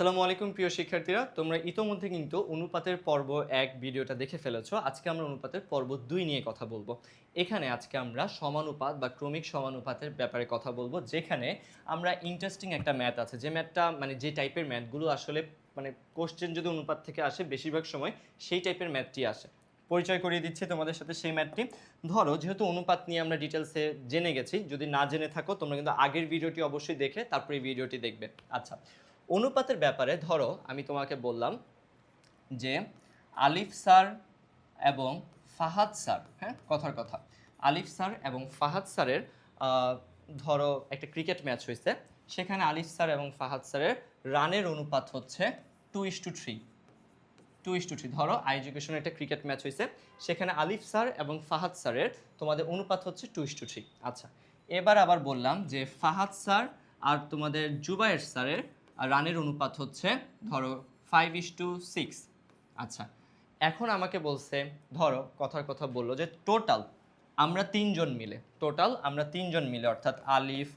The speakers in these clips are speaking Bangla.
আসসালামু আলাইকুম, প্রিয় শিক্ষার্থীরা। তোমরা ইতোমধ্যে কিন্তু অনুপাতের পর্ব এক ভিডিওটা দেখে ফেলেছো। আজকে আমরা অনুপাতের পর্ব দুই নিয়ে কথা বলব। এখানে আজকে আমরা সমানুপাত বা ক্রমিক সমানুপাতের ব্যাপারে কথা বলব, যেখানে আমরা ইন্টারেস্টিং একটা ম্যাথ আছে। যে ম্যাথটা মানে যে টাইপের ম্যাথগুলো আসলে মানে কোশ্চেন যদি অনুপাত থেকে আসে, বেশিরভাগ সময় সেই টাইপের ম্যাথটি আসে। পরিচয় করিয়ে দিচ্ছি তোমাদের সাথে সেই ম্যাথটি ধরো, যেহেতু অনুপাত নিয়ে আমরা ডিটেলসে জেনে গেছি, যদি না জেনে থাকো, তোমরা কিন্তু আগের ভিডিওটি অবশ্যই দেখে তারপরে ভিডিওটি দেখবে। আচ্ছা অনুপাতের ব্যাপারে ধরো, আমি তোমাকে বললাম যে আলিফ স্যার এবং ফাহাদ স্যার হ্যাঁ কথার কথা। আলিফ স্যার এবং ফাহাদ স্যারের ধরো একটা ক্রিকেট ম্যাচ হয়েছে, সেখানে আলিফ স্যার এবং ফাহাদ স্যারের রানের অনুপাত হচ্ছে two is to three two is to three ধরো আই এডুকেশনের একটা ক্রিকেট ম্যাচ হয়েছে, সেখানে আলিফ স্যার এবং ফাহাদ স্যারের তোমাদের অনুপাত হচ্ছে টু ইস টু থ্রি আচ্ছা এবার আবার বললাম যে ফাহাদ স্যার আর তোমাদের জুবায়ের স্যারের রানের অনুপাত হচ্ছে, ধরো ফাইভ ইস টু সিক্স আচ্ছা এখন আমাকে বলছে, ধরো, কথার কথা বলল যে টোটাল আমরা তিনজন মিলে টোটাল আমরা তিনজন মিলে, অর্থাৎ আলিফ,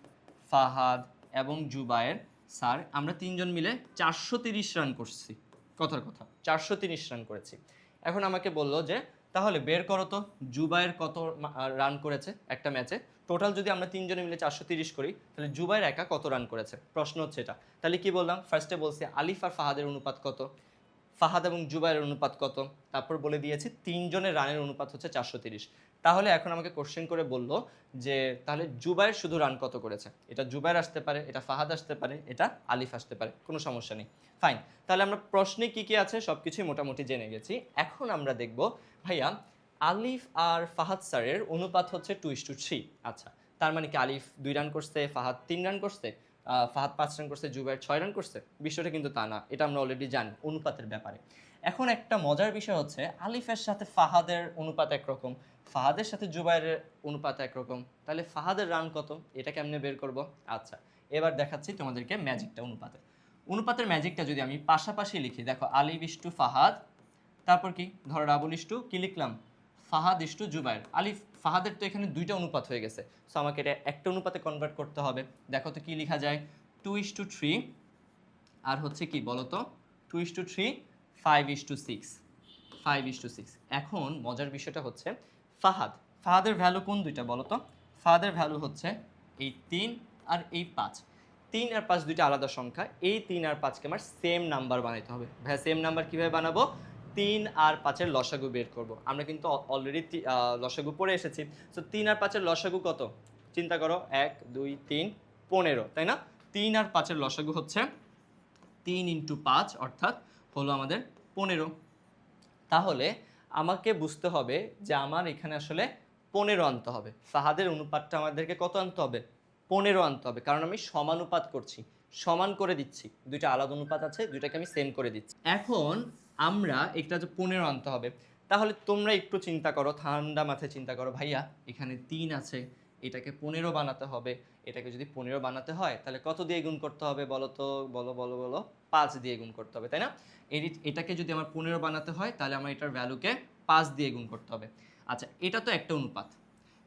ফাহাদ এবং জুবায়ের স্যার, আমরা তিনজন মিলে চারশো তিরিশ রান করছি। কথার কথা, চারশো তিরিশ রান করেছি। এখন আমাকে বলল যে, তাহলে বের করো তো, জুবায়ের কত রান করেছে একটা ম্যাচে? টোটাল যদি আমরা তিনজনে মিলে চারশো তিরিশ করি, তাহলে জুবাইর একা কত রান করেছে? প্রশ্ন হচ্ছে এটা। তাহলে কি বললাম? ফার্স্টে বলছি আলিফ আর ফাহাদের অনুপাত কত? ফাহাদ এবং জুবাইয়ের অনুপাত কত? তারপর বলে দিয়েছি তিনজনের রানের অনুপাত হচ্ছে চারশো তিরিশ। তাহলে এখন আমাকে কোশ্চেন করে বলল যে, তাহলে জুবাইর শুধু রান কত করেছে? এটা জুবাইর আসতে পারে, এটা ফাহাদ আসতে পারে, এটা আলিফ আসতে পারে, কোনো সমস্যা নেই। ফাইন তাহলে আমরা প্রশ্নে কি কি আছে? সব কিছুই মোটামুটি জেনে গেছি। এখন আমরা দেখব, ভাইয়া আলিফ আর ফাহাদ স্যারের অনুপাত হচ্ছে টু ইস টু থ্রি আচ্ছা তার মানে কি আলিফ দুই রান করছে, ফাহাদ তিন রান করছে ফাহাদ পাঁচ রান করছে জুবাইর ছয় রান করছে? বিষয়টা কিন্তু তা না, এটা আমরা অলরেডি জানি অনুপাতের ব্যাপারে। এখন একটা মজার বিষয় হচ্ছে, আলিফের সাথে ফাহাদের অনুপাত একরকম, ফাহাদের সাথে জুবাইরের অনুপাত একরকম, তাহলে ফাহাদের রান কত? এটা কেমনে বের করব? আচ্ছা এবার দেখাচ্ছি তোমাদেরকে ম্যাজিকটা অনুপাতের অনুপাতের ম্যাজিকটা যদি আমি পাশাপাশি লিখি, দেখো, আলিফ ইস্টু ফাহাদ, তারপর কি? ধরো রাবুল ইস্টু কি লিখলাম? Fahad is to Jubair. আলিফ, ফাহাদের তো এখানে দুইটা অনুপাত হয়ে গেছে। সো আমাকে এটা একটা অনুপাতে কনভার্ট করতে হবে। দেখো তো কি লেখা যায়। টু ইস টু থ্রি আর হচ্ছে কি বলো তো? Two is to three five is to six five is to six এখন মজার বিষয়টা হচ্ছে ফাহাদ। ফাহাদের ভ্যালু কোন দুইটা বলো তো? ফাহাদের ভ্যালু হচ্ছে এই তিন আর এই পাঁচ। তিন আর পাঁচ দুইটা আলাদা সংখ্যা। এই তিন আর পাঁচকে আমার সেম নাম্বার বানাইতে হবে। ভাই সেম নাম্বার কীভাবে বানাবো? তিন আর পাঁচের লসাগু বের করব। আমরা কিন্তু অলরেডি লসাগু পড়ে এসেছি। তো তিন আর পাঁচের লসাগু কত? চিন্তা করো, এক, দুই, তিন, পনেরো, তাই না? তিন আর পাঁচের লসাগু হচ্ছে তিন ইন্টু পাঁচ, অর্থাৎ হলো আমাদের পনেরো। তাহলে আমাকে বুঝতে হবে যে আমার এখানে আসলে পনেরো আনতে হবে। ফাহাদের অনুপাতটা আমাদেরকে কত আনতে হবে? পনেরো আনতে হবে। কারণ আমি সমানুপাত করছি। সমান করে দিচ্ছি। দুইটা আলাদা অনুপাত আছে, দুইটাকে আমি সেম করে দিচ্ছি। এখন আমরা এটা যে পনেরো আনতে হবে, তাহলে তোমরা একটু চিন্তা করো, ঠান্ডা মাথায় চিন্তা করো, ভাইয়া, এখানে তিন আছে, এটাকে পনেরো বানাতে হবে, এটাকে যদি পনেরো বানাতে হয়, তাহলে কত দিয়ে গুণ করতে হবে বলো তো, বলো বলো বলো, পাঁচ দিয়ে গুণ করতে হবে, তাই না? এটাকে যদি আমার পনেরো বানাতে হয়, তাহলে আমার এটার ভ্যালুকে পাঁচ দিয়ে গুণ করতে হবে। আচ্ছা এটা তো একটা অনুপাত।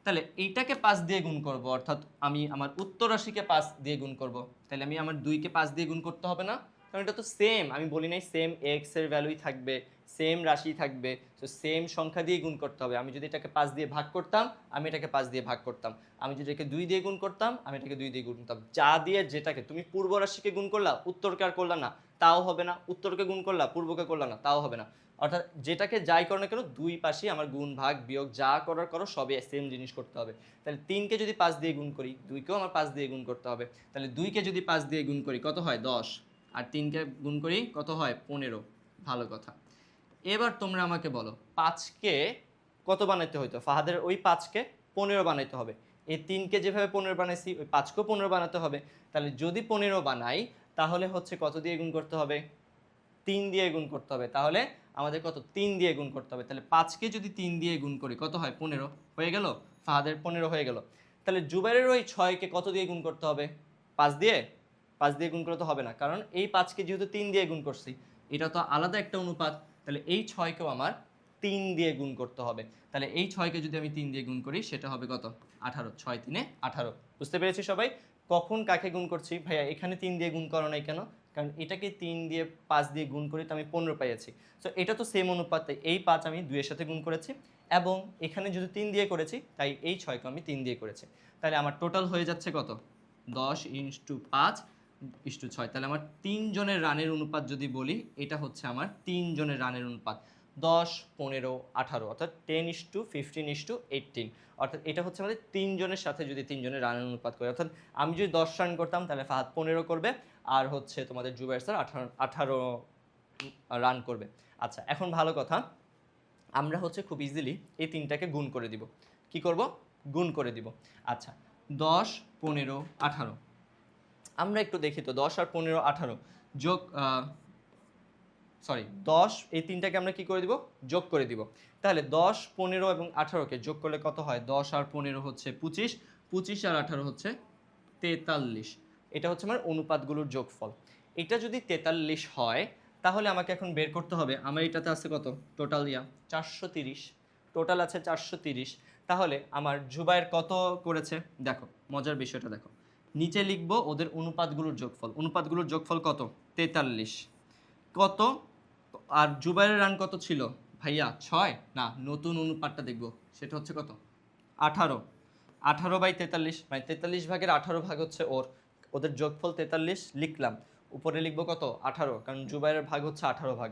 তাহলে এইটাকে পাঁচ দিয়ে গুণ করব, অর্থাৎ আমি আমার উত্তর রাশিকে পাঁচ দিয়ে গুণ করব, তাহলে আমি আমার দুইকে পাঁচ দিয়ে গুণ করতে হবে না? কারণ এটা তো সেম আমি বলি নাই সেম এক্সের ভ্যালুই থাকবে সেম রাশি থাকবে তো সেম সংখ্যা দিয়ে গুণ করতে হবে। আমি যদি এটাকে পাঁচ দিয়ে ভাগ করতাম, আমি এটাকে পাঁচ দিয়ে ভাগ করতাম। আমি যদি এটাকে দুই দিয়ে গুণ করতাম, আমি এটাকে দুই দিয়ে গুণ করতাম। যা দিয়ে যেটাকে, তুমি পূর্ব রাশিকে গুণ করলা, উত্তরকে আর করলা না, তাও হবে না। উত্তরকে গুণ করলা, পূর্বকে করলা না, তাও হবে না। অর্থাৎ যেটাকে যাই করো না কেন, দুই পাশে আমার গুণ, ভাগ, বিয়োগ যা করার করো, সবই সেম জিনিস করতে হবে। তাহলে তিনকে যদি পাঁচ দিয়ে গুণ করি, দুইকেও আমার পাঁচ দিয়ে গুণ করতে হবে। তাহলে দুইকে যদি পাঁচ দিয়ে গুণ করি, কত হয়? দশ। আর তিনকে গুণ করি কত হয়? পনেরো। ভালো কথা। এবার তোমরা আমাকে বলো, পাঁচকে কত বানাইতে হইতো ফাহাদের ওই পাঁচকে পনেরো বানাইতে হবে। এই তিনকে যেভাবে পনেরো বানাইছি, ওই পাঁচকেও পনেরো বানাতে হবে। তাহলে যদি পনেরো বানাই, তাহলে হচ্ছে কত দিয়ে গুণ করতে হবে? তিন দিয়ে গুণ করতে হবে। তাহলে আমাদের কত? তিন দিয়ে গুণ করতে হবে। তাহলে পাঁচকে যদি তিন দিয়ে গুণ করি, কত হয়? পনেরো। হয়ে গেল? ফাহাদের পনেরো হয়ে গেল। তাহলে জুবাইরের ওই ছয়কে কত দিয়ে গুণ করতে হবে? পাঁচ দিয়ে? পাঁচ দিয়ে গুণ করতে হবে না। কারণ এই পাঁচকে যেহেতু তিন দিয়ে গুণ করছি, এটা তো আলাদা একটা অনুপাত, তাহলে এই ছয়কেও আমার তিন দিয়ে গুণ করতে হবে। তাহলে এই ছয়কে যদি আমি তিন দিয়ে গুণ করি, সেটা হবে কত? আঠারো, ছয় তিনে আঠারো। বুঝতে পেরেছি সবাই? কখন কাকে গুণ করছি? ভাইয়া, এখানে তিন দিয়ে গুণ করো নাই কেন? কারণ এটাকে তিন দিয়ে পাঁচ দিয়ে গুণ করি তো আমি পনেরো পেয়েছি সো এটা তো সেম অনুপাত এই পাঁচ আমি দুইয়ের সাথে গুণ করেছি এবং এখানে যদি তিন দিয়ে করেছি, তাই এই ছয়কে আমি তিন দিয়ে করেছি। তাহলে আমার টোটাল হয়ে যাচ্ছে কত? দশ ইন্টু পাঁচ ইস্টু ছয়। তাহলে আমার তিনজনের রানের অনুপাত যদি বলি, এটা হচ্ছে আমার তিনজনের রানের অনুপাত। দশ, পনেরো, আঠারো, অর্থাৎ ten is to fifteen is to eighteen অর্থাৎ এটা হচ্ছে আমাদের তিনজনের সাথে যদি তিনজনের রানের অনুপাত করে। অর্থাৎ আমি যদি দশ রান করতাম, তাহলে ফাহাদ পনেরো করবে, আর হচ্ছে তোমাদের জুবাইর স্যার আঠারো আঠারো রান করবে। আচ্ছা এখন ভালো কথা, আমরা হচ্ছে খুব ইজিলি এই তিনটাকে গুণ করে দিব। কি করব? গুণ করে দিব। আচ্ছা দশ, পনেরো, আঠারো। আমরা একটু দেখি তো, দশ আর পনেরো, আঠারো। যোগ সরি দশ, এই তিনটাকে আমরা কি করে দিব? যোগ করে দিব। তাহলে দশ, পনেরো এবং আঠারোকে যোগ করলে কত হয়? দশ আর পনেরো হচ্ছে পঁচিশ পঁচিশ আর আঠারো হচ্ছে তেতাল্লিশ। এটা হচ্ছে আমার অনুপাতগুলোর যোগফল। এটা যদি তেতাল্লিশ হয়, তাহলে আমাকে এখন বের করতে হবে। আমার এটাতে আছে কত? টোটাল ইয়া, চারশো তিরিশ। টোটাল আছে চারশো তিরিশ। তাহলে আমার জুবাইয়ের কত করেছে? দেখো, মজার বিষয়টা দেখো। নিচে লিখব ওদের অনুপাতগুলোর যোগফল। অনুপাতগুলোর যোগফল কত? তেতাল্লিশ। কত? আর জুবাইরের রান কত ছিল? ভাইয়া, ছয়? না, নতুন অনুপাতটা দেখব। সেটা হচ্ছে কত? আঠারো। আঠারো বাই তেতাল্লিশ মানে তেতাল্লিশ ভাগের আঠারো ভাগ হচ্ছে ওর। ওদের যোগফল তেতাল্লিশ, লিখলাম। উপরে লিখব কত? আঠারো, কারণ জুবাইরের ভাগ হচ্ছে আঠারো ভাগ।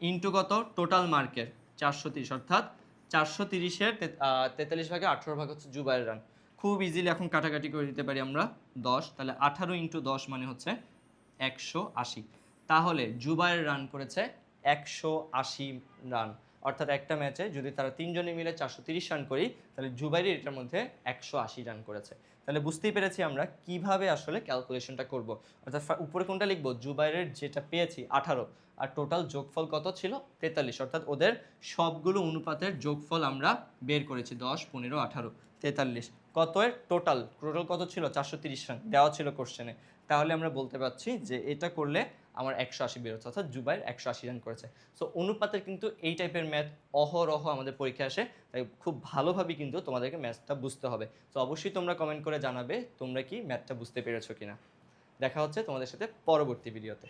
ইন্টু কত? টোটাল মার্কের চারশো তিরিশ। অর্থাৎ চারশো তিরিশের তেতাল্লিশ ভাগে আঠারো ভাগ হচ্ছে জুবাইরের রান খুব ইজিলি এখন কাটাকাটি করে দিতে পারি আমরা দশ, তাহলে আঠারো ইন্টু দশ মানে হচ্ছে একশো আশি। তাহলে জুবাইর রান করেছে একশো আশি রান অর্থাৎ একটা ম্যাচে যদি তারা তিনজনে মিলে চারশো তিরিশ রান করি, তাহলে জুবাইরি এটার মধ্যে একশো আশি রান করেছে। তাহলে বুঝতেই পেরেছি আমরা কীভাবে আসলে ক্যালকুলেশনটা করব। অর্থাৎ উপরে কোনটা লিখব? জুবাইরের যেটা পেয়েছি আঠারো। আর টোটাল যোগফল কত ছিল? তেতাল্লিশ। অর্থাৎ ওদের সবগুলো অনুপাতের যোগফল আমরা বের করেছি দশ, পনেরো, আঠারো। তেতাল্লিশ। কত এর টোটাল টোটাল কত ছিল? চারশো তিরিশ রান দেওয়া ছিল কোশ্চেনে তাহলে আমরা বলতে পারছি যে এটা করলে আমার একশো আশি বেরোচ্ছে, অর্থাৎ জুবাইর একশো আশি রান করেছে। সো অনুপাতের কিন্তু এই টাইপের ম্যাথ অহরহ আমাদের পরীক্ষা আসে, তাই খুব ভালোভাবে কিন্তু তোমাদেরকে ম্যাথটা বুঝতে হবে। তো অবশ্যই তোমরা কমেন্ট করে জানাবে তোমরা কি ম্যাথটা বুঝতে পেরেছ কিনা। দেখা হচ্ছে তোমাদের সাথে পরবর্তী ভিডিওতে